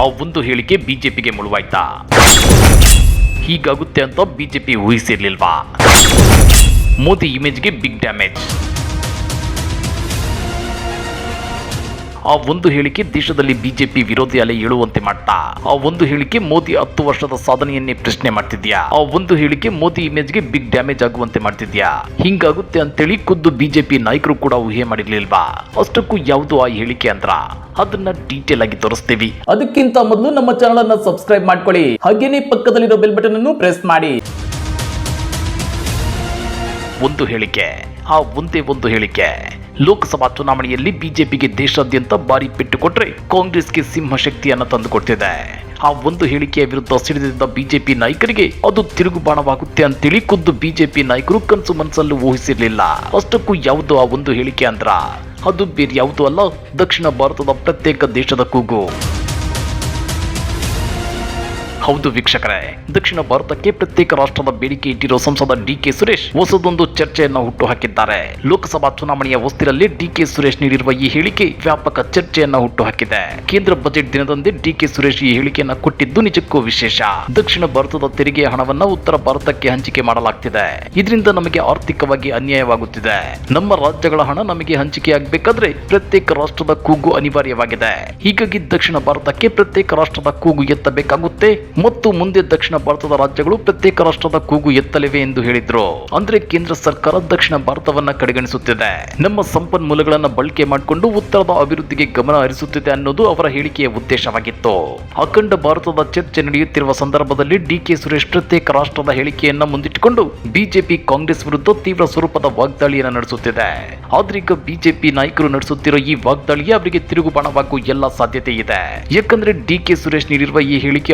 ಆ ಒಂದು ಹೇಳಿಕೆ ಬಿಜೆಪಿಗೆ ಮುಳುವಾಯ್ತಾ? ಹೀಗಾಗುತ್ತೆ ಅಂತ ಬಿಜೆಪಿ ಊಹಿಸಿರ್ಲಿಲ್ವಾ? ಮೋದಿ ಇಮೇಜ್ಗೆ ಬಿಗ್ ಡ್ಯಾಮೇಜ್ ಆ ಒಂದು ಹೇಳಿಕೆ ದೇಶದಲ್ಲಿ ಬಿಜೆಪಿ ವಿರೋಧಿ ಅಲೆ ಏಳುವಂತೆ ಮಾಡ್ತಾ. ಆ ಒಂದು ಹೇಳಿಕೆ ಮೋದಿ ಹತ್ತು ವರ್ಷದ ಸಾಧನೆಯನ್ನೇ ಪ್ರಶ್ನೆ ಮಾಡ್ತಿದ್ಯಾ? ಆ ಒಂದು ಹೇಳಿಕೆ ಮೋದಿ ಇಮೇಜ್ಗೆ ಬಿಗ್ ಡ್ಯಾಮೇಜ್ ಆಗುವಂತೆ ಮಾಡ್ತಿದ್ಯಾ? ಹಿಂಗಾಗುತ್ತೆ ಅಂತೇಳಿ ಖುದ್ದು ಬಿಜೆಪಿ ನಾಯಕರು ಕೂಡ ಊಹೆ ಮಾಡಿರ್ಲಿಲ್ವಾ? ಅಷ್ಟಕ್ಕೂ ಯಾವುದು ಆ ಹೇಳಿಕೆ ಅಂದ್ರ. ಅದನ್ನ ಡೀಟೇಲ್ ಆಗಿ ತೋರಿಸ್ತೀವಿ. ಅದಕ್ಕಿಂತ ಮೊದಲು ನಮ್ಮ ಚಾನಲ್ ಅನ್ನ ಸಬ್ಸ್ಕ್ರೈಬ್ ಮಾಡ್ಕೊಳ್ಳಿ. ಹಾಗೇನೆ ಪಕ್ಕದಲ್ಲಿರೋ ಬೆಲ್ ಬಟನ್ ಅನ್ನು ಪ್ರೆಸ್ ಮಾಡಿ. ಒಂದು ಹೇಳಿಕೆ. ಆ ಒಂದೇ ಒಂದು ಹೇಳಿಕೆ. ಲೋಕಸಭಾ ಚುನಾವಣೆಯಲ್ಲಿ ಬಿಜೆಪಿಗೆ ದೇಶಾದ್ಯಂತ ಭಾರಿ ಪೆಟ್ಟು ಕೊಟ್ಟರೆ ಕಾಂಗ್ರೆಸ್ಗೆ ಸಿಂಹ ಶಕ್ತಿಯನ್ನು ತಂದುಕೊಡ್ತಿದೆ. ಆ ಒಂದು ಹೇಳಿಕೆಯ ವಿರುದ್ಧ ಸಿಡಿದಿದ್ದ ಬಿಜೆಪಿ ನಾಯಕರಿಗೆ ಅದು ತಿರುಗುಬಾಣವಾಗುತ್ತೆ ಅಂತೇಳಿ ಖುದ್ದು ಬಿಜೆಪಿ ನಾಯಕರು ಕನಸು ಮನಸ್ಸಲ್ಲೂ ಊಹಿಸಿರ್ಲಿಲ್ಲ. ಅಷ್ಟಕ್ಕೂ ಯಾವುದು ಆ ಒಂದು ಹೇಳಿಕೆ ಅಂದ್ರ? ಅದು ಬೇರೆ ಯಾವುದೂ ಅಲ್ಲ, ದಕ್ಷಿಣ ಭಾರತದ ಪ್ರತ್ಯೇಕ ದೇಶದ ಕೂಗು. ಹೌದು ವೀಕ್ಷಕರೇ. ದಕ್ಷಿಣ ಭಾರತಕ್ಕೆ ಪ್ರತ್ಯೇಕ ರಾಷ್ಟ್ರದ ಬೇಡಿಕೆ ಇಟ್ಟಿರುವ ಸಂಸದ ಡಿ ಕೆ ಸುರೇಶ್ ಹೊಸದೊಂದು ಚರ್ಚೆಯನ್ನು ಹುಟ್ಟು ಹಾಕಿದ್ದಾರೆ ಲೋಕಸಭಾ ಚುನಾವಣೆಯ ಡಿ ಕೆ ಸುರೇಶ್ ನೀಡಿರುವ ಈ ಹೇಳಿಕೆ ವ್ಯಾಪಕ ಚರ್ಚೆಯನ್ನ ಹುಟ್ಟು ಹಾಕಿದೆ ಕೇಂದ್ರ ಬಜೆಟ್ ದಿನದಂದೇ ಡಿ ಕೆ ಸುರೇಶ್ ಈ ಹೇಳಿಕೆಯನ್ನ ಕೊಟ್ಟಿದ್ದು ನಿಜಕ್ಕೂ ವಿಶೇಷ. ದಕ್ಷಿಣ ಭಾರತದ ತೆರಿಗೆ ಹಣವನ್ನ ಉತ್ತರ ಭಾರತಕ್ಕೆ ಹಂಚಿಕೆ ಮಾಡಲಾಗ್ತಿದೆ. ಇದರಿಂದ ನಮಗೆ ಆರ್ಥಿಕವಾಗಿ ಅನ್ಯಾಯವಾಗುತ್ತಿದೆ. ನಮ್ಮ ರಾಜ್ಯಗಳ ಹಣ ನಮಗೆ ಹಂಚಿಕೆಯಾಗಬೇಕಾದ್ರೆ ಪ್ರತ್ಯೇಕ ರಾಷ್ಟ್ರದ ಕೂಗು ಅನಿವಾರ್ಯವಾಗಿದೆ. ಹೀಗಾಗಿ ದಕ್ಷಿಣ ಭಾರತಕ್ಕೆ ಪ್ರತ್ಯೇಕ ರಾಷ್ಟ್ರದ ಕೂಗು ಎತ್ತಬೇಕಾಗುತ್ತೆ. ಮತ್ತು ಮುಂದೆ ದಕ್ಷಿಣ ಭಾರತದ ರಾಜ್ಯಗಳು ಪ್ರತ್ಯೇಕ ರಾಷ್ಟ್ರದ ಕೂಗು ಎತ್ತಲಿವೆ ಎಂದು ಹೇಳಿದ್ರು. ಅಂದ್ರೆ ಕೇಂದ್ರ ಸರ್ಕಾರ ದಕ್ಷಿಣ ಭಾರತವನ್ನ ಕಡೆಗಣಿಸುತ್ತಿದೆ. ನಮ್ಮ ಸಂಪನ್ಮೂಲಗಳನ್ನ ಬಳಕೆ ಮಾಡಿಕೊಂಡು ಉತ್ತರದ ಅಭಿವೃದ್ಧಿಗೆ ಗಮನ ಹರಿಸುತ್ತಿದೆ ಅನ್ನೋದು ಅವರ ಹೇಳಿಕೆಯ ಉದ್ದೇಶವಾಗಿತ್ತು. ಅಖಂಡ ಭಾರತದ ಚರ್ಚೆ ನಡೆಯುತ್ತಿರುವ ಸಂದರ್ಭದಲ್ಲಿ ಡಿ ಕೆ ಸುರೇಶ್ ಪ್ರತ್ಯೇಕ ರಾಷ್ಟ್ರದ ಹೇಳಿಕೆಯನ್ನ ಮುಂದಿಟ್ಟುಕೊಂಡು ಬಿಜೆಪಿ ಕಾಂಗ್ರೆಸ್ ವಿರುದ್ಧ ತೀವ್ರ ಸ್ವರೂಪದ ವಾಗ್ದಾಳಿಯನ್ನ ನಡೆಸುತ್ತಿದೆ. ಆದ್ರೀಗ ಬಿಜೆಪಿ ನಾಯಕರು ನಡೆಸುತ್ತಿರೋ ಈ ವಾಗ್ದಾಳಿಗೆ ಅವರಿಗೆ ತಿರುಗುಬಾಣವಾಗುವ ಎಲ್ಲ ಸಾಧ್ಯತೆ ಇದೆ. ಯಾಕಂದ್ರೆ ಡಿ ಕೆ ಸುರೇಶ್ ನೀಡಿರುವ ಈ ಹೇಳಿಕೆ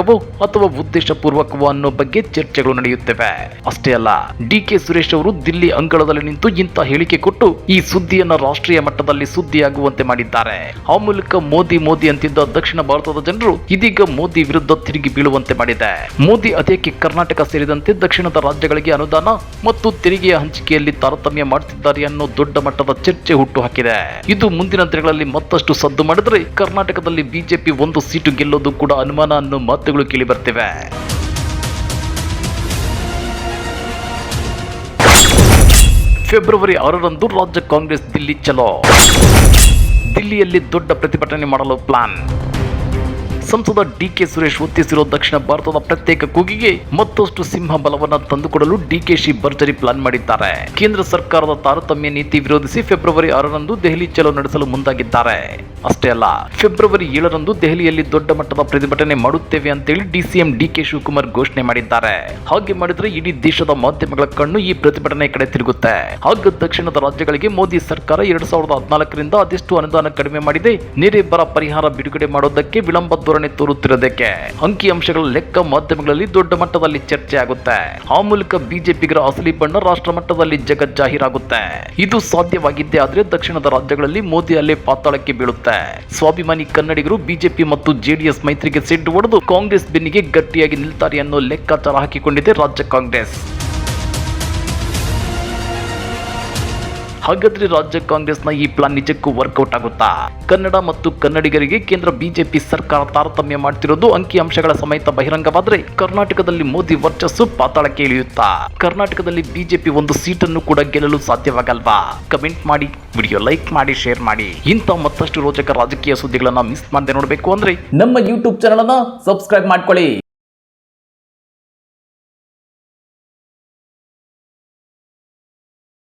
ಆಕಸ್ಮಿಕವೋ ಅಥವಾ ಉದ್ದೇಶಪೂರ್ವಕವೋ ಅನ್ನೋ ಬಗ್ಗೆ ಚರ್ಚೆಗಳು ನಡೆಯುತ್ತಿವೆ. ಅಷ್ಟೇ ಅಲ್ಲ ಡಿ ಕೆ ಸುರೇಶ್ ಅವರು ದಿಲ್ಲಿ ಅಂಗಳದಲ್ಲಿ ನಿಂತು ಇಂಥ ಹೇಳಿಕೆ ಕೊಟ್ಟು ಈ ಸುದ್ದಿಯನ್ನ ರಾಷ್ಟ್ರೀಯ ಮಟ್ಟದಲ್ಲಿ ಸುದ್ದಿಯಾಗುವಂತೆ ಮಾಡಿದ್ದಾರೆ. ಆ ಮೂಲಕ ಮೋದಿ ಮೋದಿ ಅಂತಿದ್ದ ದಕ್ಷಿಣ ಭಾರತದ ಜನರು ಇದೀಗ ಮೋದಿ ವಿರುದ್ಧ ತಿರುಗಿ ಬೀಳುವಂತೆ ಮಾಡಿದೆ. ಮೋದಿ ಅದೇಕೆ ಕರ್ನಾಟಕ ಸೇರಿದಂತೆ ದಕ್ಷಿಣದ ರಾಜ್ಯಗಳಿಗೆ ಅನುದಾನ ಮತ್ತು ತೆರಿಗೆಯ ಹಂಚಿಕೆಯಲ್ಲಿ ತಾರತಮ್ಯ ಮಾಡುತ್ತಿದ್ದಾರೆ ಅನ್ನೋ ದೊಡ್ಡ ಮಟ್ಟದ ಚರ್ಚೆ ಹುಟ್ಟು ಹಾಕಿದೆ ಇದು ಮುಂದಿನ ದಿನಗಳಲ್ಲಿ ಮತ್ತಷ್ಟು ಸದ್ದು ಮಾಡಿದರೆ ಕರ್ನಾಟಕದಲ್ಲಿ ಬಿಜೆಪಿ ಒಂದು ಸೀಟು ಗೆಲ್ಲೋದು ಕೂಡ ಅನುಮಾನ ಅನ್ನೋ ಕೇಳಿ ಬರ್ತಿವೆ. ಫೆಬ್ರವರಿ ಆರರಂದು ರಾಜ್ಯ ಕಾಂಗ್ರೆಸ್ ದಿಲ್ಲಿ ಚಲೋ. ದಿಲ್ಲಿಯಲ್ಲಿ ದೊಡ್ಡ ಪ್ರತಿಭಟನೆ ಮಾಡಲು ಪ್ಲಾನ್ ಸಂಸದ ಡಿ ಕೆ ಸುರೇಶ್ ಒತ್ತಿಸಿರುವ ದಕ್ಷಿಣ ಭಾರತದ ಪ್ರತ್ಯೇಕ ಕೂಗಿಗೆ ಮತ್ತಷ್ಟು ಸಿಂಹ ಬಲವನ್ನ ತಂದುಕೊಡಲು ಡಿಕೆಶಿ ಭರ್ಜರಿ ಪ್ಲಾನ್ ಮಾಡಿದ್ದಾರೆ. ಕೇಂದ್ರ ಸರ್ಕಾರದ ತಾರತಮ್ಯ ನೀತಿ ವಿರೋಧಿಸಿ ಫೆಬ್ರವರಿ ಆರರಂದು ದೆಹಲಿ ಚಲೋ ನಡೆಸಲು ಮುಂದಾಗಿದ್ದಾರೆ. ಅಷ್ಟೇ ಅಲ್ಲ, ಫೆಬ್ರವರಿ ಏಳರಂದು ದೆಹಲಿಯಲ್ಲಿ ದೊಡ್ಡ ಮಟ್ಟದ ಪ್ರತಿಭಟನೆ ಮಾಡುತ್ತೇವೆ ಅಂತೇಳಿ ಡಿಸಿಎಂ ಡಿ ಕೆ ಶಿವಕುಮಾರ್ ಘೋಷಣೆ ಮಾಡಿದ್ದಾರೆ. ಹಾಗೆ ಮಾಡಿದ್ರೆ ಇಡೀ ದೇಶದ ಮಾಧ್ಯಮಗಳ ಕಣ್ಣು ಈ ಪ್ರತಿಭಟನೆ ಕಡೆ ತಿರುಗುತ್ತೆ. ಆಗ ದಕ್ಷಿಣದ ರಾಜ್ಯಗಳಿಗೆ ಮೋದಿ ಸರ್ಕಾರ ಎರಡ್ ಸಾವಿರದ ಹದಿನಾಲ್ಕರಿಂದ ಅದೆಷ್ಟು ಅನುದಾನ ಕಡಿಮೆ ಮಾಡಿದೆ ನೆರೆ ಬರ ಪರಿಹಾರ ಬಿಡುಗಡೆ ಮಾಡೋದಕ್ಕೆ ವಿಳಂಬ ಧೋರಣೆ ತೋರುತ್ತಿರೋದಕ್ಕೆ ಅಂಕಿಅಂಶಗಳ ಲೆಕ್ಕ ಮಾಧ್ಯಮಗಳಲ್ಲಿ ದೊಡ್ಡ ಮಟ್ಟದಲ್ಲಿ ಚರ್ಚೆ ಆಗುತ್ತೆ. ಆ ಮೂಲಕ ಬಿಜೆಪಿಗರ ಅಸಲಿ ಬಣ್ಣ ರಾಷ್ಟ್ರ ಮಟ್ಟದಲ್ಲಿ ಜಗತ್ ಜಾಹೀರಾಗುತ್ತೆ ಇದು ಸಾಧ್ಯವಾಗಿದ್ದೇ ಆದ್ರೆ ದಕ್ಷಿಣದ ರಾಜ್ಯಗಳಲ್ಲಿ ಮೋದಿ ಅಲ್ಲೇ ಪಾತಾಳಕ್ಕೆ ಬೀಳುತ್ತೆ. ಸ್ವಾಭಿಮಾನಿ ಕನ್ನಡಿಗರು ಬಿಜೆಪಿ ಮತ್ತು ಜೆಡಿಎಸ್ ಮೈತ್ರಿಗೆ ಸಿಡ್ಡು ಹೊಡೆದು ಕಾಂಗ್ರೆಸ್ ಬೆನ್ನಿಗೆ ಗಟ್ಟಿಯಾಗಿ ನಿಲ್ತಾರೆ ಅನ್ನೋ ಲೆಕ್ಕಾಚಾರ ಹಾಕಿಕೊಂಡಿದೆ ರಾಜ್ಯ ಕಾಂಗ್ರೆಸ್. ಹಾಗಾದ್ರೆ ರಾಜ್ಯ ಕಾಂಗ್ರೆಸ್ನ ಈ ಪ್ಲಾನ್ ನಿಜಕ್ಕೂ ವರ್ಕೌಟ್ ಆಗುತ್ತಾ? ಕನ್ನಡ ಮತ್ತು ಕನ್ನಡಿಗರಿಗೆ ಕೇಂದ್ರ ಬಿಜೆಪಿ ಸರ್ಕಾರ ತಾರತಮ್ಯ ಮಾಡ್ತಿರೋದು ಅಂಕಿಅಂಶಗಳ ಸಮೇತ ಬಹಿರಂಗವಾದ್ರೆ ಕರ್ನಾಟಕದಲ್ಲಿ ಮೋದಿ ವರ್ಚಸ್ಸು ಪಾತಾಳಕ್ಕೆ ಇಳಿಯುತ್ತಾ? ಕರ್ನಾಟಕದಲ್ಲಿ ಬಿಜೆಪಿ ಒಂದು ಸೀಟನ್ನು ಕೂಡ ಗೆಲ್ಲಲು ಸಾಧ್ಯವಾಗಲ್ವಾ? ಕಮೆಂಟ್ ಮಾಡಿ, ವಿಡಿಯೋ ಲೈಕ್ ಮಾಡಿ, ಶೇರ್ ಮಾಡಿ. ಇಂಥ ಮತ್ತಷ್ಟು ರೋಚಕ ರಾಜಕೀಯ ಸುದ್ದಿಗಳನ್ನ ಮಿಸ್ ಮಾಡದೆ ನೋಡಬೇಕು ಅಂದ್ರೆ ನಮ್ಮ ಯೂಟ್ಯೂಬ್ ಚಾನಲ್ ಅನ್ನ ಸಬ್ಸ್ಕ್ರೈಬ್ ಮಾಡ್ಕೊಳ್ಳಿ.